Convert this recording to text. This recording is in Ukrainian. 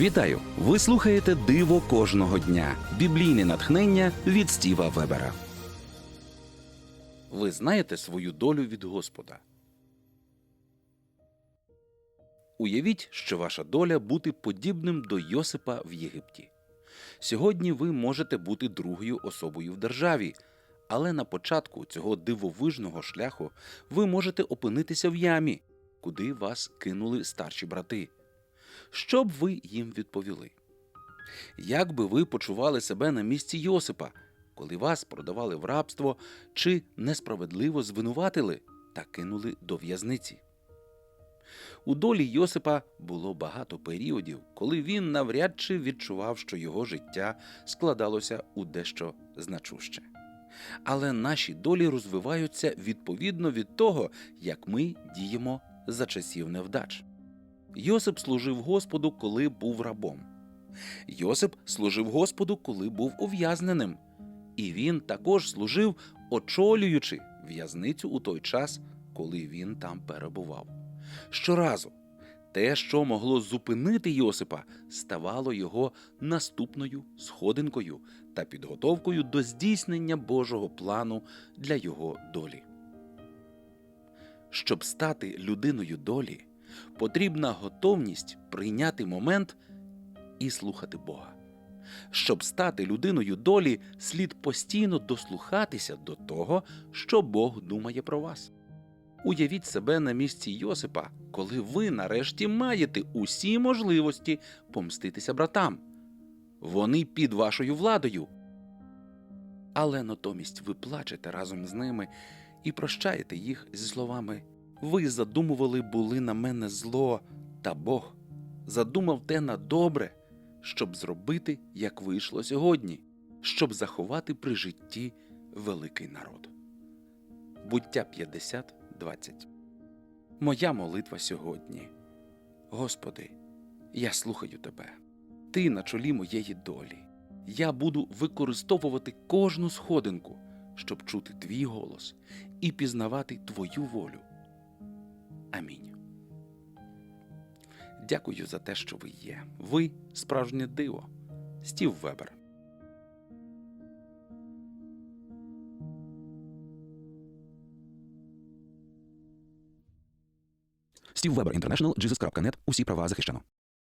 Вітаю! Ви слухаєте Диво кожного дня. Біблійне натхнення від Стіва Вебера. Ви знаєте свою долю від Господа. Уявіть, що ваша доля бути подібним до Йосипа в Єгипті. Сьогодні ви можете бути другою особою в державі, але на початку цього дивовижного шляху ви можете опинитися в ямі, куди вас кинули старші брати. Що б ви їм відповіли? Як би ви почували себе на місці Йосипа, коли вас продавали в рабство чи несправедливо звинуватили та кинули до в'язниці? У долі Йосипа було багато періодів, коли він навряд чи відчував, що його життя складалося у дещо значуще. Але наші долі розвиваються відповідно від того, як ми діємо за часів невдач. Йосип служив Господу, коли був рабом. Йосип служив Господу, коли був ув'язненим. І він також служив, очолюючи в'язницю у той час, коли він там перебував. Щоразу те, що могло зупинити Йосипа, ставало його наступною сходинкою та підготовкою до здійснення Божого плану для його долі. Щоб стати людиною долі, потрібна готовність прийняти момент і слухати Бога. Щоб стати людиною долі, слід постійно дослухатися до того, що Бог думає про вас. Уявіть себе на місці Йосипа, коли ви нарешті маєте усі можливості помститися братам. Вони під вашою владою. Але натомість ви плачете разом з ними і прощаєте їх зі словами Ви задумували були на мене зло, та Бог задумав те на добре, щоб зробити, як вийшло сьогодні, щоб заховати при житті великий народ. Буття 50, 20 Моя молитва сьогодні. Господи, я слухаю Тебе. Ти на чолі моєї долі. Я буду використовувати кожну сходинку, щоб чути твій голос і пізнавати Твою волю. Амінь. Дякую за те, що ви є. Ви справжнє диво. Стів Вебер. Стів Вебер Інтернешнл, Jesus.net. Усі права захищено.